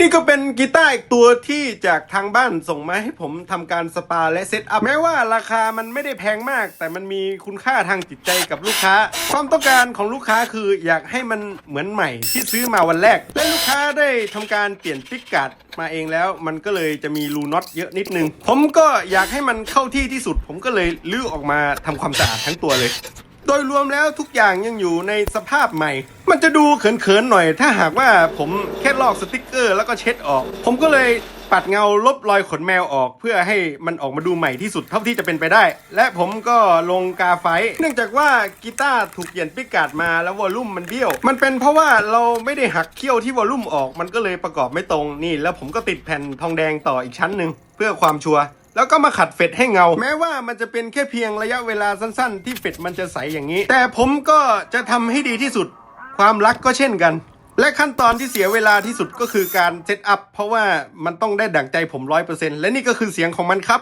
นี่ก็เป็นกีตาร์อีกตัวที่จากทางบ้านส่งมาให้ผมทำการสปาและเซตอัพแม้ว่าราคามันไม่ได้แพงมาก แต่มันมีคุณค่าทางจิตใจกับลูกค้า ความต้องการของลูกค้าคืออยากให้มันเหมือนใหม่ที่ซื้อมาวันแรก และลูกค้าได้ทำการเปลี่ยนปิกกาดมาเองแล้วมันก็เลยจะมีรูน็อตเยอะนิดนึง ผมก็อยากให้มันเข้าที่ที่สุด ผมก็เลยลื้อออกมาทำความสะอาดทั้งตัวเลย โดยรวมแล้วทุกอย่างยังอยู่ในสภาพใหม่ มันจะดูเขินๆหน่อย ถ้าหากว่าผมแค่ลอกสติกเกอร์ แล้วก็เช็ดออก ผมก็เลยปัดเงาลบรอยขนแมวออก เพื่อให้มันออกมาดูใหม่ที่สุดเท่าที่จะเป็นไปได้ และผมก็ลงกาไฟ เนื่องจากว่ากีตาร์ถูกเปลี่ยนปิการ์ดมาแล้ววอลลุ่มมันเบี้ยว มันเป็นเพราะว่าเราไม่ได้หักเขี้ยวที่วอลลุ่มออก มันก็เลยประกอบไม่ตรงนี่ แล้วผมก็ติดแผ่นทองแดงต่ออีกชั้นหนึ่งเพื่อความชัวร์ แล้วก็มาขัดเฟดให้เงา แม้ว่ามันจะเป็นแค่เพียงระยะเวลาสั้นๆ ที่เฟดมันจะใสอย่างนี้ แต่ผมก็จะทำให้ดีที่สุด ความรักก็เช่นกัน และขั้นตอนที่เสียเวลาที่สุดก็คือการเซตอัพเพราะว่ามันต้องได้ดั่งใจผมร้อยเปอร์เซ็นต์และนี่ก็คือเสียงของมันครับ